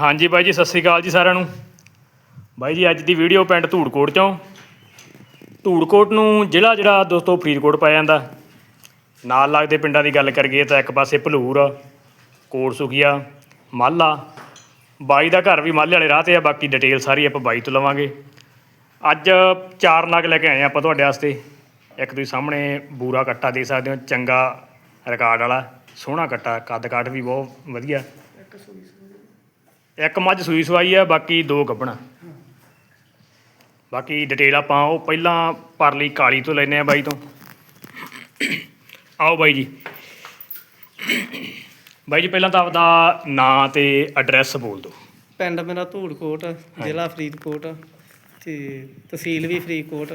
ਹਾਂਜੀ ਬਾਈ ਜੀ, ਸਤਿ ਸ੍ਰੀ ਅਕਾਲ ਜੀ ਸਾਰਿਆਂ ਨੂੰ। ਬਾਈ ਜੀ, ਅੱਜ ਦੀ ਵੀਡੀਓ ਪਿੰਡ ਧੂੜਕੋਟ ਚੋਂ। ਧੂੜਕੋਟ ਨੂੰ ਜ਼ਿਲ੍ਹਾ ਜਿਹੜਾ ਦੋਸਤੋ ਫਰੀਦਕੋਟ ਪੈ ਜਾਂਦਾ। ਨਾਲ ਲੱਗਦੇ ਪਿੰਡਾਂ ਦੀ ਗੱਲ ਕਰੀਏ ਤਾਂ ਇੱਕ ਪਾਸੇ ਭਲੂਰ ਕੋਟ ਸੁਖੀਆ ਮਾਲਾ। ਬਾਈ ਦਾ ਘਰ ਵੀ ਮਾਲੇ ਵਾਲੇ ਰਾਹ ਤੇ ਆ, ਬਾਕੀ ਡਿਟੇਲ ਸਾਰੀ ਆਪਾਂ ਬਾਈ ਤੋਂ ਲਵਾਂਗੇ। ਅੱਜ ਚਾਰ ਨਗ ਲੈ ਕੇ ਆਏ ਆ ਆਪਾਂ ਤੁਹਾਡੇ ਵਾਸਤੇ। ਇੱਕ ਤੁਸੀਂ ਸਾਹਮਣੇ ਬੂਰਾ ਕੱਟਾ ਦੇ ਸਕਦੇ ਹੋ, ਚੰਗਾ ਰਿਕਾਰਡ ਵਾਲਾ, ਸੋਹਣਾ ਕੱਟਾ ਕੱਦ ਕਾਠ ਵੀ ਬਹੁਤ ਵਧੀਆ। ਇੱਕ ਮੱਝ ਸੂਈ ਸਵਾਈ ਆ ਬਾਕੀ ਦੋ ਗੱਭਣਾ। ਬਾਕੀ ਡਿਟੇਲ ਆਪਾਂ ਉਹ ਪਹਿਲਾਂ ਪਰਲੀ ਕਾਲੀ ਤੋਂ ਲੈਨੇ ਆ ਬਾਈ ਤੋਂ। ਆਓ ਬਾਈ ਜੀ। ਬਾਈ ਜੀ ਪਹਿਲਾਂ ਤਾਂ ਆਪਦਾ ਨਾਂ ਤੇ ਐਡਰੈਸ ਬੋਲ ਦਿਓ। ਪਿੰਡ ਮੇਰਾ ਧੂੜਕੋਟ ਜ਼ਿਲ੍ਹਾ ਫਰੀਦਕੋਟ ਤੇ ਤਹਿਸੀਲ ਵੀ ਫਰੀਦਕੋਟ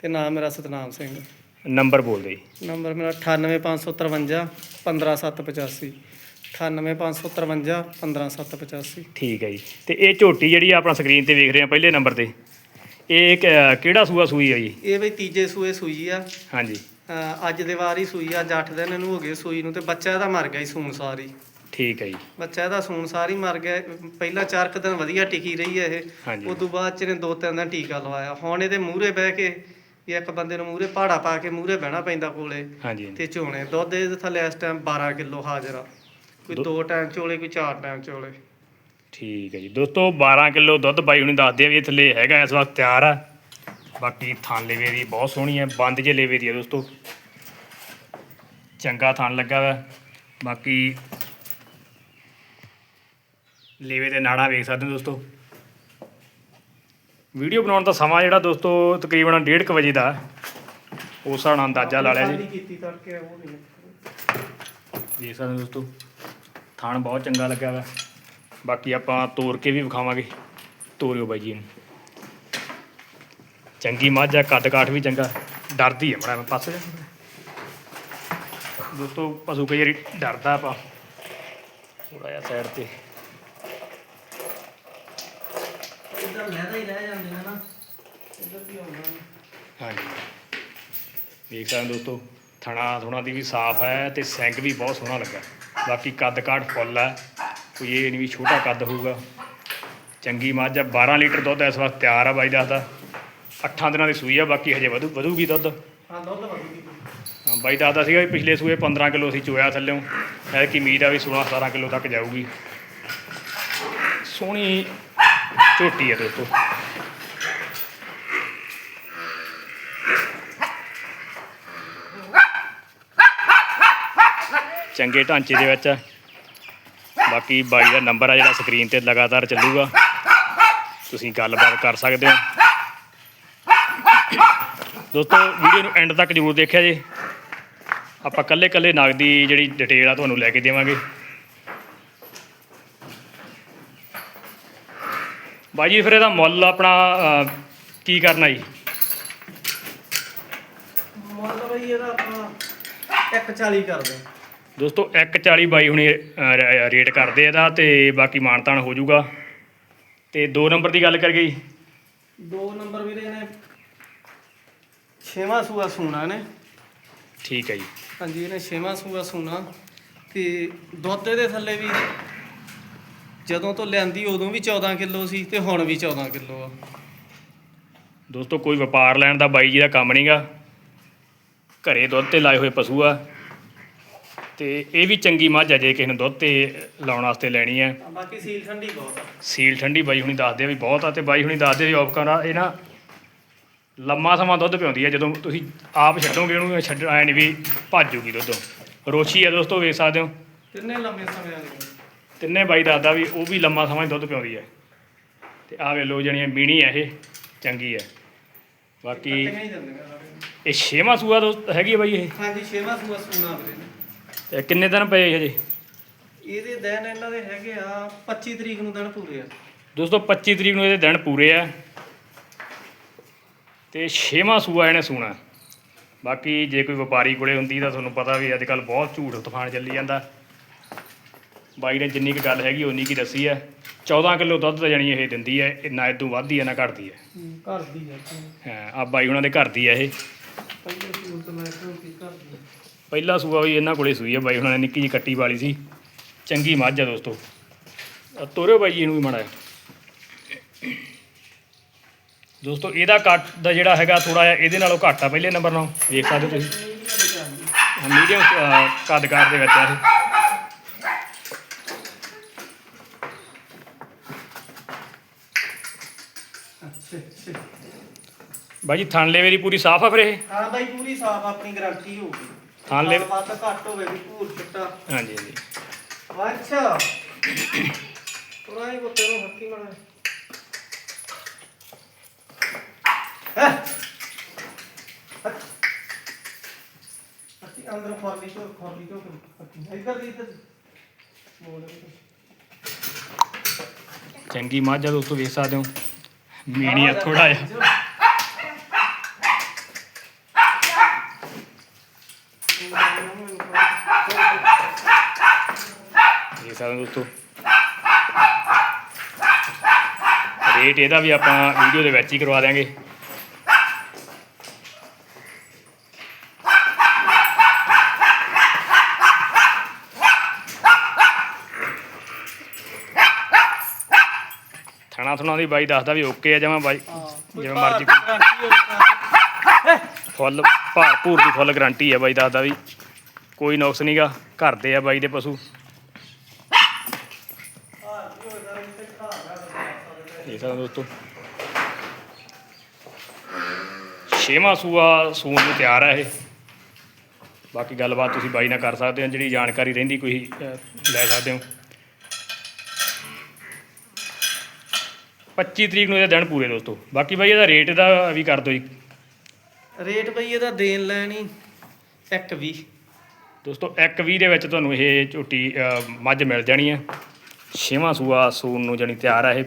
ਤੇ ਨਾਮ ਮੇਰਾ ਸਤਨਾਮ ਸਿੰਘ। ਨੰਬਰ ਬੋਲ ਦਿਓ ਜੀ। ਨੰਬਰ ਮੇਰਾ 98553 15785 98553 15785 ਠੀਕ ਹੈ ਜੀ ਤੇ ਇਹ ਝੋਟੀ ਜਿਹੜੀ ਆ ਆਪਣਾ ਸਕਰੀਨ ਤੇ ਵੇਖ ਰਹੇ ਆ ਪਹਿਲੇ ਨੰਬਰ ਤੇ ਇਹ ਕ- ਕਿਹੜਾ ਸੂਆ ਸੂਈ ਆ ਜੀ ਇਹ ਵੀ ਤੀਜੇ ਸੂਏ ਸੂਈ ਆ ਹਾਂਜੀ ਅਹ ਅੱਜ ਦੇ ਵਾਰ ਹੀ ਸੂਈ ਆ ਅੱਜ 8 ਦਿਨ ਇਹਨੂੰ ਹੋ ਗਏ ਸੂਈ ਨੂੰ ਤੇ ਬੱਚਾ ਇਹਦਾ ਮਰ ਗਿਆ ਸੀ ਸੂਣ ਸਾਰੀ ਠੀਕ ਹੈ ਜੀ ਬੱਚਾ ਇਹਦਾ ਸੂਣ ਸਾਰੀ ਮਰ ਗਿਆ ਪਹਿਲਾਂ ਚਾਰ ਕੁ ਦਿਨ ਵਧੀਆ ਟਿਕੀ ਰਹੀ ਹੈ ਇਹ ਉਸ ਤੋਂ ਬਾਅਦ ਚ ਇਹਨੇ ਦੋ ਤਿੰਨ ਦਿਨ ਟੀਕਾ ਲਵਾਇਆ ਹੁਣ ਇਹਦੇ ਮੂਹਰੇ ਬਹਿ ਕੇ ਵੀ ਇੱਕ ਬੰਦੇ ਨੂੰ ਮੂਹਰੇ ਪਹਾੜਾ ਪਾ ਕੇ ਮੂਹਰੇ ਬਹਿਣਾ ਪੈਂਦਾ ਕੋਲੇ ਹਾਂਜੀ ਹਾਂਜੀ। ਤੇ ਝੋਣੇ ਦੁੱਧ ਇਹਦੇ ਥੱਲੇ ਇਸ ਟਾਈਮ 12 ਕਿਲੋ ਹਾਜ਼ਰ ਆ ਕੋਈ ਦੋ ਟਾਈਮ ਚੋਲੇ ਕੋਈ ਚਾਰ ਟਾਈਮ ਚੋਲੇ। ਠੀਕ ਹੈ ਜੀ। ਦੋਸਤੋ 12 ਕਿਲੋ ਦੁੱਧ ਬਾਈ ਹੁਣੀ ਦੱਸਦੇ ਆ ਵੀ ਇਹ ਥੱਲੇ ਹੈਗਾ ਇਸ ਵਕਤ ਤਿਆਰ ਆ। ਬਾਕੀ ਥਣ ਲੇਵੇ ਦੀ ਬਹੁਤ ਸੋਹਣੀ ਹੈ ਬੰਦ ਜੇ ਲੇਵੇ ਦੀ ਆ ਦੋਸਤੋ। ਚੰਗਾ ਥਣ ਲੱਗਾ ਵਾ। ਬਾਕੀ ਲੇਵੇ ਦੇ ਨਾੜਾ ਵੇਖ ਸਕਦੇ ਹੋ ਦੋਸਤੋ। ਵੀਡੀਓ ਬਣਾਉਣ ਦਾ ਸਮਾਂ ਜਿਹੜਾ ਦੋਸਤੋ ਤਕਰੀਬਨ 1:30 ਵਜੇ ਦਾ। ਉਸ ਹਿਸਾਬ ਨਾਲ ਅੰਦਾਜ਼ਾ ਲਾ ਲਿਆ ਜੀ। ਕੀਤੀ ਤੜਕੇ ਉਹ ਨਹੀਂ। ਦੇਖ ਸਕਦੇ ਹੋ ਦੋਸਤੋ। ਥਣ ਬਹੁਤ ਚੰਗਾ ਲੱਗਾ ਵਾ। ਬਾਕੀ ਆਪਾਂ ਤੋੜ ਕੇ ਵੀ ਵਿਖਾਵਾਂਗੇ। ਤੋਰਿਓ ਬਾਈ ਜੀ ਨੂੰ ਚੰਗੀ ਮੱਝ ਆ ਕੱਦ ਕਾਠ ਵੀ ਚੰਗਾ। ਡਰਦੀ ਹੈ ਮੜਾ ਮੈਂ ਪਾਸੇ ਜਾ। ਦੋਸਤੋ ਪਸ਼ੂ ਕਈ ਵਾਰੀ ਡਰਦਾ ਆਪਾਂ। ਥੋੜਾ ਜਿਹਾ ਸਾਈਡ ਤੇ। ਇਧਰ ਲਹਿਦਾ ਹੀ ਰਹਿ ਜਾਂਦੇ ਨੇ ਨਾ। ਇਧਰ ਵੀ? ਆਉਣਾ ਹਾਂਜੀ। ਦੇਖ ਸਕਦੇ ਦੋਸਤੋ ਥਣਾ ਥੁਣਾ ਦੀ ਵੀ ਸਾਫ਼ ਹੈ ਤੇ ਸਿੰਗ ਵੀ ਬਹੁਤ ਸੋਹਣਾ ਲੱਗਾ। ਬਾਕੀ ਕੱਦ ਕਾਠ ਫੁੱਲ ਹੈ ਕੋਈ ਇਹ ਨਹੀਂ ਵੀ ਛੋਟਾ ਕੱਦ ਹੋਊਗਾ। ਚੰਗੀ ਮੱਝ ਆ 12 ਲੀਟਰ ਦੁੱਧ ਇਸ ਵਕਤ ਤਿਆਰ ਆ ਬਾਈ ਦੱਸਦਾ 8 ਦਿਨਾਂ ਦੀ ਸੂਈ ਆ ਬਾਕੀ ਹਜੇ ਵਧੂ ਵਧੂਗੀ ਦੁੱਧ। ਹਾਂ ਦੁੱਧ ਵਧੂਗੀ। ਹਾਂ, ਬਾਈ ਦੱਸਦਾ ਸੀਗਾ ਵੀ ਪਿਛਲੇ ਸੂਏ 15 ਕਿਲੋ ਅਸੀਂ ਚੋਇਆ ਥੱਲਿਓਂ ਹੈ ਕਿ ਉਮੀਦ ਆ ਵੀ 16 17 ਕਿਲੋ ਤੱਕ ਜਾਊਗੀ। ਸੋਹਣੀ ਝੋਟੀ ਹੈ ਦੋਸਤੋ। ਚੰਗੇ ਢਾਂਚੇ ਦੇ ਵਿੱਚ। ਆ। ਬਾਕੀ ਬਾਈ ਦਾ ਨੰਬਰ ਆ ਜਿਹੜਾ ਸਕਰੀਨ ਤੇ ਲਗਾਤਾਰ ਚੱਲੂਗਾ। ਤੁਸੀਂ ਗੱਲਬਾਤ ਕਰ ਸਕਦੇ ਹੋ। ਦੋਸਤੋ ਵੀਡੀਓ ਨੂੰ ਐਂਡ ਤੱਕ ਜ਼ਰੂਰ ਦੇਖਿਆ ਜੇ। ਆਪਾਂ ਕੱਲੇ ਕੱਲੇ ਨਗ ਦੀ ਜਿਹੜੀ ਡਿਟੇਲ ਆ ਤੁਹਾਨੂੰ ਲੈ ਕੇ ਦੇਵਾਂਗੇ। ਬਾਈ ਜੀ, ਫਿਰ ਇਹਦਾ ਮੁੱਲ ਆਪਣਾ ਕੀ ਕਰਨਾ ਜੀ? ਮੁੱਲ ਬਈ ਇਹਦਾ ਆਪਾਂ 140 ਕਰਦੇ ਦੋਸਤੋ 140 ਬਾਈ ਹੁਣੀ ਰੇਟ ਕਰਦੇ ਇਹਦਾ ਤੇ ਬਾਕੀ ਮਾਨਤਾਨ ਹੋ ਜਾਊਗਾ। ਤੇ 2 ਨੰਬਰ ਦੀ ਗੱਲ ਕਰੀਏ ਜੀ। ਦੋ ਨੰਬਰ ਵੀਰੇ ਨੇ ਛੇਵਾਂ ਸੂਆ ਸੂਣਾ ਨੇ ਠੀਕ ਹੈ ਜੀ। ਹਾਂਜੀ ਇਹਨੇ ਛੇਵਾਂ ਸੂਆ ਸੂਣਾ। ਤੇ ਦੁੱਧ ਇਹਦੇ ਥੱਲੇ ਵੀ ਜਦੋਂ ਤੋਂ ਲਿਆਂਦੀ ਉਦੋਂ ਵੀ 14 ਕਿਲੋ ਸੀ ਤੇ ਹੁਣ ਵੀ 14 ਕਿਲੋ ਆ। ਦੋਸਤੋ ਕੋਈ ਵਪਾਰ ਲੈਣ ਦਾ ਬਾਈ ਜੀ ਦਾ ਕੰਮ ਨਹੀਂਗਾ ਘਰੇ ਦੁੱਧ ਤੇ ਲਾਏ ਹੋਏ ਪਸ਼ੂ ਆ। ਤੇ ਇਹ ਵੀ ਚੰਗੀ ਮੱਝ ਆ ਜੇ ਕਿਸੇ ਨੇ ਦੁੱਧ ਤੇ ਲਾਉਣ ਵਾਸਤੇ ਲੈਣੀ ਹੈ। ਬਾਕੀ ਸੀਲ ਠੰਡੀ ਬਹੁਤ ਆ। ਸੀਲ ਠੰਡੀ ਬਾਈ ਹੁਣੀ ਦੱਸਦੇ ਆ ਵੀ ਬਹੁਤ ਆ ਤੇ ਬਾਈ ਹੁਣੀ ਦੱਸਦੇ ਆ ਔਪਕਾਂ ਦਾ ਇਹ ਨਾ ਲੰਮਾ ਸਮਾਂ ਦੁੱਧ ਪਿਉਂਦੀ ਆ ਜਦੋਂ ਤੁਸੀਂ ਆਪ ਛੱਡੋਗੇ ਇਹਨੂੰ ਛੱਡ ਐ ਨਹੀਂ ਵੀ ਭੱਜੂਗੀ ਦੁੱਧੋਂ। ਰੋਚੀ ਆ ਦੋਸਤੋ ਵੇਖ ਸਕਦੇ ਹੋ। ਤਿੰਨੇ ਲੰਮੇ ਸਮੇਂ ਵਾਲੇ ਤਿੰਨੇ ਬਾਈ ਦੱਸਦਾ ਵੀ ਉਹ ਵੀ ਲੰਮਾ ਸਮਾਂ ਹੀ ਦੁੱਧ ਪਿਉਂਦੀ ਹੈ ਤੇ ਆਹ ਵੇ ਲੋ ਜਣੀਆਂ ਮੀਣੀ ਆ ਇਹ ਚੰਗੀ ਹੈ ਬਾਕੀ ਹੀ। ਇਹ ਛੇਵਾਂ ਸੂਆ ਦੋਸਤ ਹੈਗੀ ਆ ਬਾਈ ਇਹ? ਹਾਂਜੀ ਛੇਵਾਂ ਸੂਆ ਸੂਣਾ ਵੀਰੇ। ਤੇ ਕਿੰਨੇ ਦਿਨ ਪਏ ਹਜੇ? ਇਹਦੇ ਦਿਨ ਇਹਨਾਂ ਦੇ ਹੈਗੇ ਆ 25 ਤਰੀਕ ਨੂੰ ਦਿਨ ਪੂਰੇ ਆ। ਦੋਸਤੋ 25 ਤਰੀਕ ਨੂੰ ਇਹਦੇ ਦਿਨ ਪੂਰੇ ਆ। ਤੇ ਛੇਵਾਂ ਸੂਆ ਇਹਨੇ ਸੂਣਾ। ਬਾਕੀ ਜੇ ਕੋਈ ਵਪਾਰੀ ਕੋਲੇ ਹੁੰਦੀ ਤਾਂ ਤੁਹਾਨੂੰ ਪਤਾ ਵੀ ਅੱਜ ਕੱਲ ਬਹੁਤ ਝੂਠ ਤੂਫਾਨ ਚੱਲੀ ਜਾਂਦਾ। ਬਾਈ ਨੇ ਜਿੰਨੀ ਕੁ ਗੱਲ ਹੈਗੀ ਉਨੀ ਕੀ ਦੱਸੀ ਹੈ 14 ਕਿਲੋ ਦੁੱਧ ਤਾਂ ਜਾਣੀ ਇਹ ਦਿੰਦੀ ਹੈ ਇਹ ਨਾ ਇਦੋਂ ਵੱਧਦੀ ਹੈ ਨਾ ਘਟਦੀ ਹੈ ਘਰ ਦੀ ਆ। ਹਾਂ ਆ ਬਾਈ ਉਹਨਾਂ ਦੇ ਘਰ ਦੀ ਹੈ ਇਹ। ਪਹਿਲੇ ਸੂਰ ਤੋਂ ਲੈ ਕੇ ਘਰ ਦੀ ਆ। ਪਹਿਲਾ ਸੂਆ ਵੀ ਇਹਨਾਂ ਕੋਲੇ ਸੂਈ ਹੈ ਬਾਈ ਉਹਨਾਂ ਨੇ ਨਿੱਕੀ ਜਿਹੀ ਕੱਟੀ ਵਾਲੀ ਸੀ। ਚੰਗੀ ਮੱਝ ਆ ਦੋਸਤੋ। ਤੋਰਿਓ ਬਾਈ ਜੀ ਇਹਨੂੰ ਵੀ ਮਾੜਾ ਜਿਹਾ। ਦੋਸਤੋ, ਇਹਦਾ ਕੱਟ ਦਾ ਜਿਹੜਾ ਹੈਗਾ ਥੋੜਾ ਜਿਹਾ, ਇਹਦੇ ਨਾਲੋਂ ਘੱਟ ਆ ਪਹਿਲੇ ਨੰਬਰ ਨਾਲੋਂ। ਵੇਖ ਸਕਦੇ ਹੋ ਤੁਸੀਂ। ਮੀਡੀਅਮ ਕੱਦਕਾਰ ਦੇ ਵਿੱਚ ਆ ਇਹ। ਬਾਈ ਜੀ ਥਣ ਲੇਵੇ ਦੀ ਪੂਰੀ ਸਾਫ਼ ਆ ਫਿਰ ਇਹ? ਹਾਂ ਬਾਈ, ਪੂਰੀ ਸਾਫ਼, ਆਪਣੀ ਗਾਰੰਟੀ ਹੋਊਗੀ ਥਣ ਲੈ। ਵੱਧ ਘੱਟ ਹੋਵੇ ਵੀ ਭੂਰ ਚਿੱਟਾ। ਹਾਂਜੀ ਹਾਂਜੀ। ਅੱਛਾ। ਥੋੜਾ ਕੁੱਤੇ ਨੂੰ ਹੱਥੀ ਮਾਰਾ ਹੈ? ਹੱਥੀ ਅੰਦਰ ਖੋਲੀ ਤੋਂ ਖੋਲੀ ਤੋਂ ਹੱਥੀ। ਇੱਧਰ ਦੀ ਇੱਧਰ ਚੰਗੀ ਮੱਝ ਆ ਦੋਸਤੋ ਵੇਖ ਸਕਦੇ ਹੋ। ਮੀਣੀ ਆ ਥੋੜਾ ਜਿਹਾ। ਸਕਦੇ ਦੋਸਤੋ। ਰੇਟ ਇਹਦਾ ਵੀ ਆਪਾਂ ਵੀਡੀਓ ਦੇ ਵਿੱਚ ਹੀ ਕਰਵਾ ਦਿਆਂਗੇ। ਥਣਾ ਥਣਾ ਦੀ ਬਾਈ ਦੱਸਦਾ ਵੀ ਓਕੇ ਆ, ਜਮਾ ਬਾਈ, ਜਿਵੇਂ ਮਰਜ਼ੀ ਫੁੱਲ ਭਰਪੂਰ ਦੀ ਫੁੱਲ ਗਰੰਟੀ ਹੈ ਬਾਈ, ਦੱਸਦਾ ਵੀ ਕੋਈ ਨੁਕਸ ਨਹੀਂਗਾ ਘਰ ਦੇ ਆ ਬਾਈ ਦੇ ਪਸ਼ੂ। ਇਹ ਤਾਂ ਦੋਸਤੋ। ਛੇਵਾਂ ਸੂਆ ਸੂਣ ਨੂੰ ਤਿਆਰ ਹੈ ਇਹ। ਬਾਕੀ ਗੱਲਬਾਤ ਤੁਸੀਂ ਬਾਈ ਨਾਲ ਕਰ ਸਕਦੇ ਹੋ ਜਿਹੜੀ ਜਾਣਕਾਰੀ ਰਹਿੰਦੀ ਕੋਈ ਲੈ ਸਕਦੇ ਹੋ। 25 ਤਰੀਕ ਨੂੰ ਇਹਦਾ ਦਿਨ ਪੂਰੇ ਦੋਸਤੋ। ਬਾਕੀ ਬਾਈ ਇਹਦਾ ਰੇਟ ਦਾ ਵੀ ਕਰ ਦਿਓ ਜੀ। ਰੇਟ ਬਈ ਇਹਦਾ ਦੇਣ ਲੈਣੀ 120 ਦੋਸਤੋ 120 ਦੇ ਵਿੱਚ ਤੁਹਾਨੂੰ ਇਹ ਝੋਟੀ ਮੱਝ ਮਿਲ ਜਾਣੀ ਹੈ ਛੇਵਾਂ ਸੂਆ ਸੂਣ ਨੂੰ ਜਾਣੀ ਤਿਆਰ ਹੈ ਇਹ।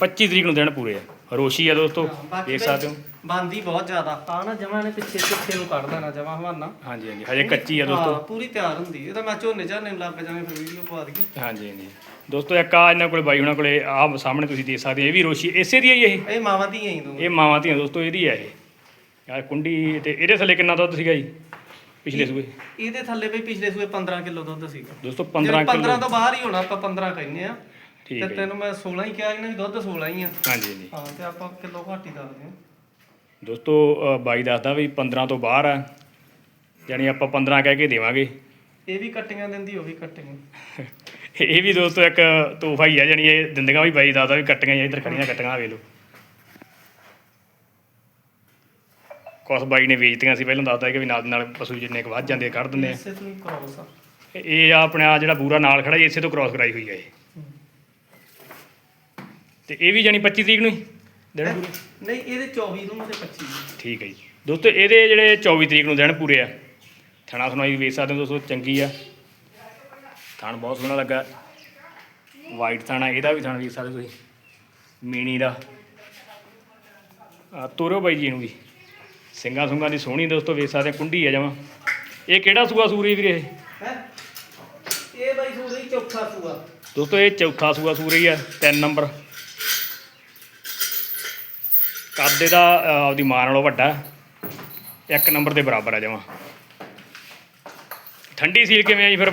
25 ਤਰੀਕ ਨੂੰ ਦਿਨ ਪੂਰੇ ਆ। ਰੋਸ਼ੀ ਆ ਦੋਸਤੋ ਦੇਖ ਸਕਦੇ ਹੋ। ਬੰਦੀ ਬਹੁਤ ਜ਼ਿਆਦਾ। ਆ ਨਾ ਜਮਾ ਨੇ ਪਿੱਛੇ ਪਿੱਛੇ ਨੂੰ ਕੱਢ ਦੇਣਾ ਜਮਾ ਹਵਾਨਾ। ਹਾਂਜੀ ਹਾਂਜੀ ਹਜੇ ਕੱਚੀ ਆ ਹਾਂ, ਦੋਸਤੋ। ਪੂਰੀ ਤਿਆਰ ਹੁੰਦੀ ਇਹ ਤਾਂ ਮੈਂ ਝੋਨੇ ਝਾਨੇ ਨੂੰ ਲੱਗ ਜਾਣੇ ਫਿਰ ਵੀਡੀਓ ਪਾ ਦਈਏ। ਹਾਂਜੀ ਹਾਂਜੀ। ਦੋਸਤੋ ਇੱਕ ਆ ਇਹਨਾਂ ਕੋਲੇ ਬਾਈ ਹੁਣਾਂ ਕੋਲੇ ਆਹ ਸਾਹਮਣੇ ਤੁਸੀਂ ਦੇਖ ਸਕਦੇ ਹੋ ਇਹ ਵੀ ਰੋਸ਼ੀ ਇਸੇ ਦੀ ਹੈ ਜੀ ਇਹ? ਇਹ ਮਾਵਾਂ ਦੀਆਂ ਹੀ ਦੋ ਇਹ ਮਾਵਾਂ ਧੀਆਂ ਦੋਸਤੋ ਇਹਦੀ ਹੈ ਇਹ। ਯਾਰ ਕੁੰਡੀ ਤੇ ਇਹਦੇ ਥੱਲੇ ਕਿੰਨਾ ਦੁੱਧ ਸੀਗਾ ਜੀ? ਪਿਛਲੇ ਸੂਏ? ਇਹਦੇ ਥੱਲੇ ਬਈ ਪਿਛਲੇ ਸੂਏ 15 ਕਿਲੋ ਦੁੱਧ ਸੀਗਾ। ਦੋਸਤੋ 15 15 15 ਕਿਲੋ। ਤੋਂ ਬਾਹਰ ਹੀ ਹੋਣਾ ਆਪਾਂ 15 ਕਹਿੰਦੇ ਆ। ਠੀਕ ਤੇ ਹੈ ਜੀ। ਤੈਨੂੰ ਮੈਂ 16 ਹੀ ਕਿਹਾ ਸੀ ਨਾ ਵੀ ਦੁੱਧ 16 ਹੀ ਆ। ਹਾਂਜੀ ਹਾਂਜੀ। ਹਾਂ ਤੇ ਆਪਾਂ ਕਿਲੋ ਘੱਟ ਹੀ ਦੱਸਦੇ ਆ ਦੋਸਤੋ ਅ, ਬਾਈ ਦੱਸਦਾ ਵੀ 15 ਤੋਂ ਬਾਹਰ ਆ। ਯਾਨੀ ਆਪਾਂ 15 ਕਹਿ ਕੇ ਦੇਵਾਂਗੇ। ਇਹ ਵੀ ਕੱਟੀਆਂ ਦਿੰਦੀ ਉਹ ਵੀ ਕੱਟੀਆਂ। ਇਹ ਵੀ ਦੋਸਤੋ ਇੱਕ ਤੋਹਫਾ ਹੀ ਆ ਜਾਣੀ ਇਹ ਦਿੰਦੀਆਂ ਵੀ ਬਾਈ ਦੱਸਦਾ ਵੀ ਕੱਟੀਆਂ ਜਾਂ ਇੱਧਰ ਖੜੀਆਂ ਕੱਟੀਆਂ ਵੇਖ ਲਓ। ਕੁਛ ਬਾਈ ਨੇ ਵੇਚਤੀਆਂ ਸੀ ਪਹਿਲਾਂ ਦੱਸਦਾ ਕਿ ਵੀ ਨਾਲ ਦੀ ਨਾਲ ਪਸ਼ੂ ਜਿੰਨੇ ਕੁ ਵੱਧ ਜਾਂਦੇ ਆ, ਕੱਢ ਦਿੰਦੇ ਆ। ਇਸੇ ਤੋਂ ਹੀ ਕ੍ਰੋਸ ਆ। ਇਹ- ਆ ਆਪਣੇ ਆ ਜਿਹੜਾ ਬੂਰਾ ਨਾਲ ਖੜਾ ਜੀ ਇਸੇ ਤੋਂ ਕ੍ਰਾਸ ਕਰਾਈ ਹੋਈ ਹੈ ਇਹ। ਤੇ ਇਹ ਵੀ ਜਾਣੀ 25 ਤਰੀਕ ਨੂੰ ਹੀ ਦਿਨ ਪੂਰੇ। ਨਹੀਂ ਇਹਦੇ 24 ਨੂੰ ਤੇ 25 ਨੂੰ। ਠੀਕ ਹੈ ਜੀ। ਦੋਸਤੋ ਇਹਦੇ ਜਿਹੜੇ 24 ਤਰੀਕ ਨੂੰ ਦਿਨ ਪੂਰੇ ਆ ਥਣਾ ਸੁਣਾਈ ਵੇਚ ਸਕਦੇ ਹੋ ਦੋਸਤੋ ਚੰਗੀ ਆ। ਥਣ ਬਹੁਤ ਸੋਹਣਾ ਲੱਗਾ। ਵਾਈਟ ਥਾਣਾ ਇਹਦਾ ਵੀ ਥਣ ਵੇਖ ਸਕਦੇ ਤੁਸੀਂ ਮੀਣੀ ਦਾ। ਆ ਤੋਰੋ ਬਾਈ ਜੀ ਇਹਨੂੰ ਵੀ। ਸਿੰਘਾਂ ਸੁੰਗਾਂ ਦੀ ਸੋਹਣੀ ਦੋਸਤੋ ਵੇਖ ਸਕਦੇ ਕੁੰਡੀ ਆ ਜਮਾ। ਇਹ ਕਿਹੜਾ ਸੂਆ ਸੂਰੀ ਵੀਰੇ ਇਹ? ਹੈ? ਇਹ ਬਾਈ ਸੂਰੀ ਚੌਥਾ ਸੂਆ। ਦੋਸਤੋ ਇਹ ਚੌਥਾ ਸੂਆ ਸੂਰੀ ਆ ਤਿੰਨ ਨੰਬਰ। ਇਹਦਾ ਅਹ, ਆਪਦੀ ਮਾਂ ਨਾਲੋਂ ਵੱਡਾ ਇੱਕ ਨੰਬਰ ਦੇ ਬਰਾਬਰ ਆ ਜਮਾ। ਠੰਡੀ ਸੀਲ ਕਿਵੇਂ ਆ ਜੀ ਫਿਰ?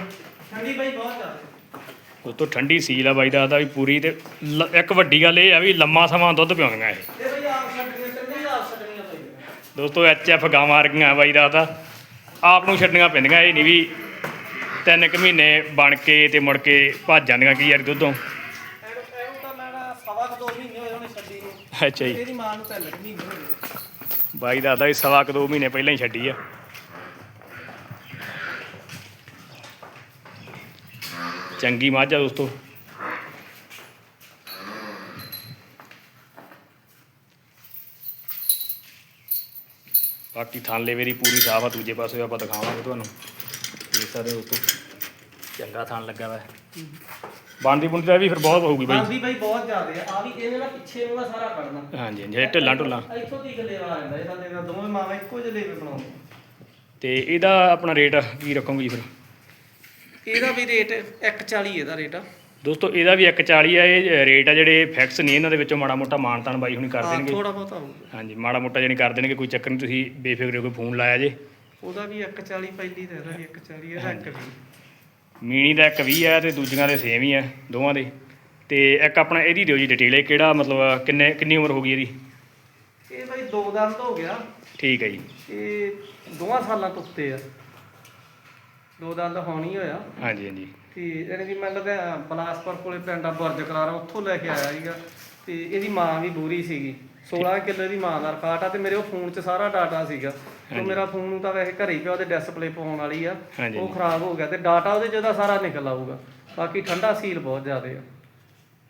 ਠੰਡੀ ਬਾਈ ਬਹੁਤ ਜ਼ਿਆਦਾ। ਦੋਸਤੋ ਠੰਡੀ ਸੀਲ ਆ ਬਾਈ ਦਾ ਦਾ ਵੀ ਪੂਰੀ ਤੇ ਇੱਕ ਵੱਡੀ ਗੱਲ ਇਹ ਆ ਵੀ ਲੰਮਾ ਸਮਾਂ ਦੁੱਧ ਪਿਆਉਂਦੀਆਂ ਇਹ। ਦੋਸਤੋ ਐਚ ਐਫ ਗਾਵਾਂ ਵਰਗੀਆਂ ਬਾਈ ਦਾ ਤਾਂ ਆਪ ਨੂੰ ਛੱਡਣੀਆਂ ਪੈਂਦੀਆਂ ਇਹ ਨਹੀਂ ਵੀ ਤਿੰਨ ਕੁ ਮਹੀਨੇ ਬਣ ਕੇ ਤੇ ਮੁੜ ਕੇ ਭੱਜ ਜਾਂਦੀਆਂ ਕੀ ਯਾਰ ਦੁੱਧੋਂ ਇਹਨੂੰ ਇਹਨੂੰ ਤਾਂ ਮੈਂ ਨਾ ਸਵਾ ਕੁ ਦੋ ਮਹੀਨੇ ਹੋਏ ਉਹਨੇ ਛੱਡੀ ਨੂੰ। ਅੱਛਾ ਜੀ। ਇਹਦੀ ਮਾਂ ਨੂੰ ਮਹੀਨੇ ਹੋਏ ਬਾਈ ਦਾ ਵੀ ਸਵਾ ਕੁ ਦੋ ਮਹੀਨੇ ਪਹਿਲਾਂ ਹੀ ਛੱਡੀ ਆ। ਚੰਗੀ ਮੱਝ ਆ ਦੋਸਤੋ। ਬਾਕੀ ਥਾਂ ਲੇਵੇ ਦੀ ਪੂਰੀ ਸਾਫ਼ ਆ ਦੂਜੇ ਪਾਸੇ ਆਪਾਂ ਦਿਖਾਵਾਂਗੇ ਤੁਹਾਨੂੰ। ਦੇਖ ਸਕਦੇ ਹੋ ਦੋਸਤੋ। ਚੰਗਾ ਥਾਂ ਲੱਗਾ ਵਾ। ਬਣਦੀ ਬੁਣਦੀ ਦਾ ਵੀ ਫਿਰ ਬਹੁਤ ਹੋਊਗੀ ਬਾਈ। ਆਂਦੀ ਬਾਈ ਬਹੁਤ ਜ਼ਿਆਦਾ ਆ ਆ ਵੀ ਇਹਨੇ ਨਾ ਪਿੱਛੇ ਨੂੰ ਨਾ ਸਾਰਾ ਕੱਢਣਾ। ਹਾਂਜੀ ਹਾਂਜੀ ਇਹ ਢਿੱਲਾਂ ਢੁੱਲਾਂ। ਇੱਥੋਂ ਤੀਕ ਲੇਵਾ ਆ ਜਾਂਦਾ ਇਹਦਾ ਲੇਵਾ ਦੋਵੇਂ ਮਾਵਾਂ ਇੱਕੋ ਜਿਹੇ ਲੇਵੇ ਬਣਾਉਂਦੇ ਤੇ ਇਹਦਾ ਆਪਣਾ ਰੇਟ ਕੀ ਰੱਖੋਗੇ ਜੀ ਫਿਰ? ਇਹਦਾ ਵੀ ਰੇਟ 140 ਇਹਦਾ ਰੇਟ। ਆ ਦੋਸਤੋ ਇਹਦਾ ਵੀ 140 ਆ ਇਹ ਰੇਟ ਆ ਜਿਹੜੇ ਫਿਕਸ ਨਹੀਂ ਇਹਨਾਂ ਦੇ ਵਿੱਚੋਂ ਮਾੜਾ ਮੋਟਾ ਮਾਨਤਾਨ ਬਾਈ ਹੁਣੀ ਕਰ ਹਾਂ ਦੇਣਗੇ। ਥੋੜਾ ਬਹੁਤ ਆਊਗਾ ਹਾਂਜੀ ਮਾੜਾ ਮੋਟਾ ਜਾਨੀ ਕਰ ਦੇਣਗੇ ਕੋਈ ਚੱਕਰ ਨਹੀਂ ਤੁਸੀਂ ਬੇਫਿਕਰ ਹੋ ਕੇ ਫੋਨ ਲਾਇਆ ਜੇ। ਉਹਦਾ ਵੀ 140 ਪਹਿਲੀ ਤੇ ਇਹਦਾ ਵੀ 140 ਇਹਦਾ ਇੱਕ ਵੀ। ਮੀਣੀ ਦਾ ਇੱਕ 20 ਆ ਤੇ ਦੂਜੀਆਂ ਦੇ ਸੇਮ ਹੀ ਆ ਦੋਵਾਂ ਦੇ। ਤੇ ਇੱਕ ਆਪਣਾ ਇਹਦੀ ਦਿਓ ਜੀ ਡਿਟੇਲ ਇਹ ਕਿਹੜਾ ਮਤਲਬ ਕਿੰਨੇ ਕਿੰਨੀ ਉਮਰ ਹੋ ਗਈ ਇਹਦੀ? ਇਹ ਬਾਈ ਦੋ ਦੰਦ ਹੋ ਗਿਆ। ਠੀਕ ਹੈ ਜੀ। ਇਹ ਦੋਵਾਂ ਸਾਲਾਂ ਤੋਂ ਉੱਤੇ ਆ। ਦੋ ਦੰਦ ਹੋਣੀ ਹੋਇਆ। ਹਾਂਜੀ ਹਾਂਜੀ। ਤੇ ਇਹਨੇ ਵੀ ਮੈਂ ਲੱਗਦਾ ਬਲਾਸਪੁਰ ਕੋਲੇ ਪਿੰਡ ਆ ਬੁਰਜ ਕਰਾਰਾ ਉੱਥੋਂ ਲੈ ਕੇ ਆਇਆ ਸੀਗਾ। ਤੇ ਇਹਦੀ ਮਾਂ ਵੀ ਬੂਰੀ ਸੀਗੀ। 16 ਕਿਲੋ ਦੀ ਮਾਂ ਦਾ ਰਿਕਾਰਡ ਆ ਤੇ ਮੇਰੇ ਉਹ ਫੋਨ 'ਚ ਸਾਰਾ ਡਾਟਾ ਸੀਗਾ। ਤੇ। ਮੇਰਾ ਫੋਨ ਤਾਂ ਵੈਸੇ ਘਰੇ ਹੀ ਪਿਆ ਉਹਦੇ ਡਿਸਪਲੇ ਪਾਉਣ ਵਾਲੀ ਆ। ਹਾਂਜੀ। ਉਹ ਖਰਾਬ ਹੋ ਗਿਆ ਤੇ ਡਾਟਾ ਉਹਦੇ 'ਚ ਉਹਦਾ ਸਾਰਾ ਨਿਕਲ ਆਊਗਾ। ਬਾਕੀ ਠੰਡਾ ਸੀਲ ਬਹੁਤ ਜ਼ਿਆਦਾ ਆ।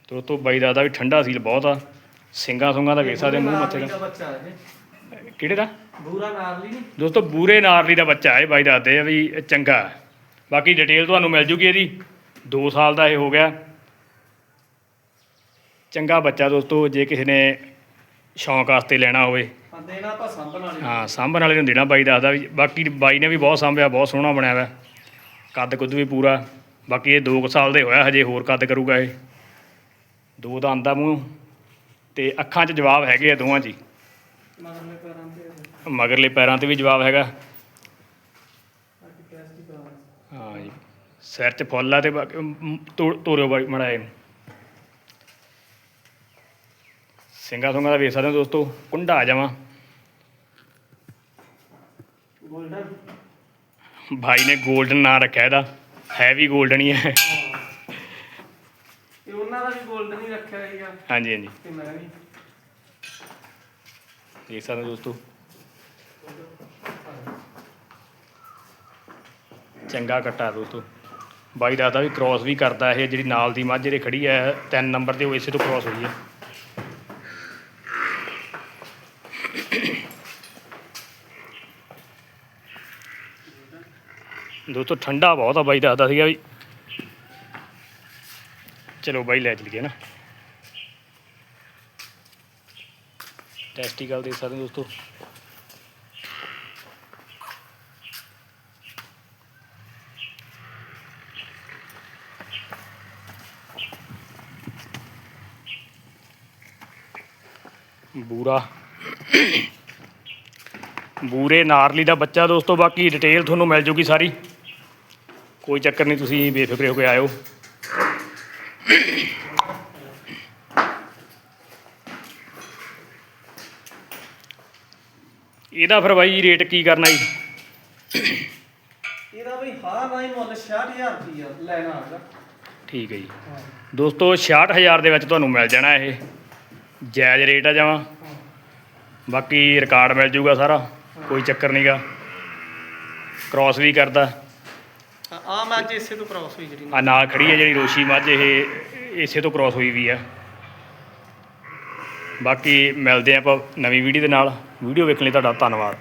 ਦੋਸਤੋ ਬਾਈ ਦਾ ਵੀ ਠੰਡਾ ਸੀਲ ਬਹੁਤ ਆ। ਸਿੰਗਾ ਸੁੰਗਾ ਦਾ ਵੇਖ ਸਕਦੇ ਮੂੰਹ ਮੱਥੇ ਦਾ। ਬੱਚਾ ਕਿਹੜੇ ਦਾ? ਬੂਰਾ ਨਾਰਲੀ ਨਹੀਂ। ਦੋਸਤੋ ਬੂਰੇ ਨਾਰਲੀ ਦਾ ਬੱਚਾ ਹੈ ਬਾਈ ਦੱਸਦੇ ਆ ਵੀ ਇਹ ਚੰਗਾ ਹੈ। ਬਾਕੀ ਡਿਟੇਲ ਤੁਹਾਨੂੰ ਮਿਲ ਜੂਗੀ ਇਹਦੀ। 2 ਸਾਲ ਦਾ ਇਹ ਹੋ ਗਿਆ। ਚੰਗਾ ਬੱਚਾ ਦੋਸਤੋ ਜੇ ਕਿਸੇ ਨੇ ਸ਼ੌਂਕ ਵਾਸਤੇ ਲੈਣਾ ਹੋਵੇ। ਦੇਣਾ ਆਪਾਂ ਸੰਭਣ ਵਾਲੀ ਹਾਂ ਸਾਂਭਣ ਵਾਲੇ ਨੂੰ ਦੇਣਾ ਬਾਈ ਦੱਸਦਾ ਵੀ ਬਾਕੀ ਬਾਈ ਨੇ ਵੀ ਬਹੁਤ ਸਾਂਭਿਆ ਬਹੁਤ ਸੋਹਣਾ ਬਣਿਆ ਵਾ। ਕੱਦ ਕੁੱਦ ਵੀ ਪੂਰਾ। ਬਾਕੀ ਇਹ 2 ਸਾਲ ਦੇ ਹੋਇਆ ਹਜੇ ਹੋਰ ਕੱਦ ਕਰੂਗਾ ਇਹ। ਦੋ ਦਾ ਆਂਦਾ ਮੂੰਹ ਤੇ ਅੱਖਾਂ 'ਚ ਜਵਾਬ ਹੈਗੇ ਆ ਦੋਵਾਂ 'ਚ ਹੀ। ਮਗਰਲੇ ਪੈਰਾਂ ਤੇ। ਮਗਰਲੇ ਪੈਰਾਂ ਤੇ ਵੀ ਜਵਾਬ ਹੈਗਾ। ਬਾਕੀ ਟੈਸਟ ਹੀ ਕਰਾਉਣਾ। ਹਾਂ ਜੀ। ਸਿਰ 'ਚ ਫੁੱਲ ਆ ਤੇ ਬਾਕੀ ਮ- ਤੋ- ਤੋਰਿਓ ਬਾਈ ਮੜਾ ਇਹਨੂੰ ਸਿੰਘਾ ਸੁੰਗਾ ਦਾ ਵੇਖ ਸਕਦੇ ਹੋ ਦੋਸਤੋ ਕੁੰਡਾ ਆ ਜਾਵਾਂ। ਗੋਲਡਨ ਭਾਈ ਨੇ 골ਡਨ ਨਾਂ ਰੱਖਿਆ ਇਹਦਾ। ਹੈ ਵੀ 골ਡਨ ਹੀ ਹੈ। ਇਹ ਉਹਨਾਂ ਦਾ ਵੀ ਗੋਲਡਨ ਹੀ ਰੱਖਿਆ ਸੀਗਾ। ਹਾਂਜੀ ਹਾਂਜੀ। ਤੇ ਮੈਂ ਵੀ। ਦੇਖ ਸਕਦੇ ਹੋ ਦੋਸਤੋ। ਚੰਗਾ ਕੱਟਾ ਦੋਸਤੋ। ਬਾਈ ਦਾਦਾ ਵੀ ਕ੍ਰਾਸ ਵੀ ਕਰਦਾ ਇਹ ਜਿਹੜੀ ਨਾਲ ਦੀ ਮੱਝ ਜਿਹੜੇ ਖੜੀ ਹੈ ਤਿੰਨ ਨੰਬਰ ਤੇ ਉਹ ਇਸੇ ਤੋਂ ਕ੍ਰਾਸ ਹੋਈ ਹੈ। ਦੋਸਤੋ ਠੰਡਾ ਬਹੁਤ ਆ ਬਾਈ, ਦੱਸਦਾ ਸੀਗਾ ਵੀ। ਚਲੋ ਬਾਈ ਲੈ ਚਲੀਏ ਨਾ। ਟੈਸਟੀਕਲ ਦੇਖ ਸਕਦੇ ਹੋ ਦੋਸਤੋ। ਬੂਰਾ। ਬੂਰੇ ਨਾਰਲੀ ਦਾ ਬੱਚਾ ਦੋਸਤੋ, ਬਾਕੀ ਡਿਟੇਲ ਤੁਹਾਨੂੰ ਮਿਲ ਜੂਗੀ ਸਾਰੀ। ਕੋਈ ਚੱਕਰ ਨਹੀਂ ਤੁਸੀਂ ਬੇਫਿਕਰੇ ਹੋ ਕੇ ਆਇਓ। ਇਹਦਾ ਫਿਰ ਬਾਈ ਰੇਟ ਕੀ ਕਰਨਾ ਜੀ? ਇਹਦਾ ਬਈ ਹਾਂ ਹੀ ਮੁੱਲ 66000 ਰੁਪਈਆ ਲੈਣਾ ਹੈਗਾ। ਠੀਕ ਹੈ ਜੀ। ਦੋਸਤੋ 66000 ਦੇ ਵਿੱਚ ਤੁਹਾਨੂੰ ਮਿਲ ਜਾਣਾ ਇਹ। ਜਾਇਜ਼ ਰੇਟ ਆ ਜਾਵਾਂ ਬਾਕੀ ਰਿਕਾਰਡ ਮਿਲ ਜੂਗਾ ਸਾਰਾ ਕੋਈ ਚੱਕਰ ਨਹੀਂਗਾ ਕ੍ਰਾਸ ਵੀ ਕਰਦਾ। ਆ ਮੱਝ ਇਸੇ ਤੋਂ ਕ੍ਰਾਸ ਹੋਈ ਜਿਹੜੀ ਆ ਨਾਲ ਖੜੀ ਹੈ ਜਿਹੜੀ ਰੋਸ਼ੀ ਮੱਝ, ਇਹ ਇਸੇ ਤੋਂ ਕ੍ਰਾਸ ਹੋਈ ਵੀ ਆ। ਬਾਕੀ ਮਿਲਦੇ ਆਪਾਂ ਨਵੀਂ ਵੀਡੀਓ ਦੇ ਨਾਲ। ਵੀਡੀਓ ਵੇਖਣ ਲਈ ਤੁਹਾਡਾ ਧੰਨਵਾਦ।